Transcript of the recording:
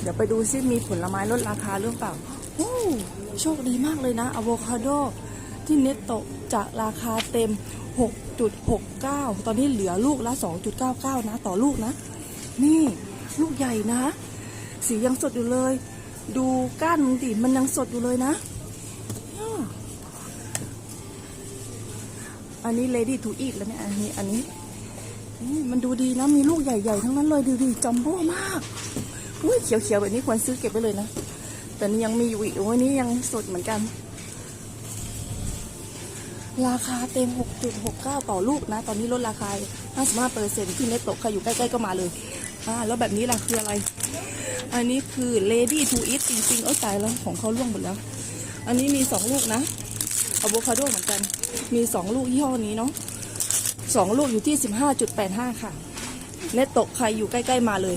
เดี๋ยวไปดูซิมีผลไม้ลดราคาหรือเปล่าโอ้โชคดีมากเลยนะอะโวคาโดที่เน็ตโตจากราคาเต็ม 6.69 ตอนนี้เหลือลูกละ 2.99 นะ ต่อลูกนะ นี่ลูกใหญ่นะ สียังสดอยู่เลย ดูก้านมันดิมันยังสดอยู่เลยนะ อันนี้ ready to eat แล้วเนี่ยอันนี้อันนี้ มันดูดีนะ มีลูกใหญ่ๆ ทั้งนั้นเลยดูดิจัมโบ้มาก อุ้ยเขียวๆแบบนี้ควรซื้อเก็บไว้เลยนะ แต่นี่ยังมีอยู่อีกโอ้ยนี่ยังสดเหมือนกัน ราคาเต็ม 6.69 ต่อลูกนะ ตอนนี้ลดราคา 55เปอร์เซ็นที่เน็ตโตะใครอยู่ใกล้ๆก็มาเลยอ่าแล้วแบบนี้ล่ะคืออะไร อันนี้คือ lady to eat จริงๆ เอ้ยตายแล้วของเขาล่วงหมดแล้ว อันนี้มี 2 ลูกนะอะโวคาโดเหมือนกัน มี 2 ลูกยี่ห้อนี้เนาะสองลูกอยู่ที่ 15.85 ค่ะ เน็ตโตะใครอยู่ใกล้ ๆ มาเลย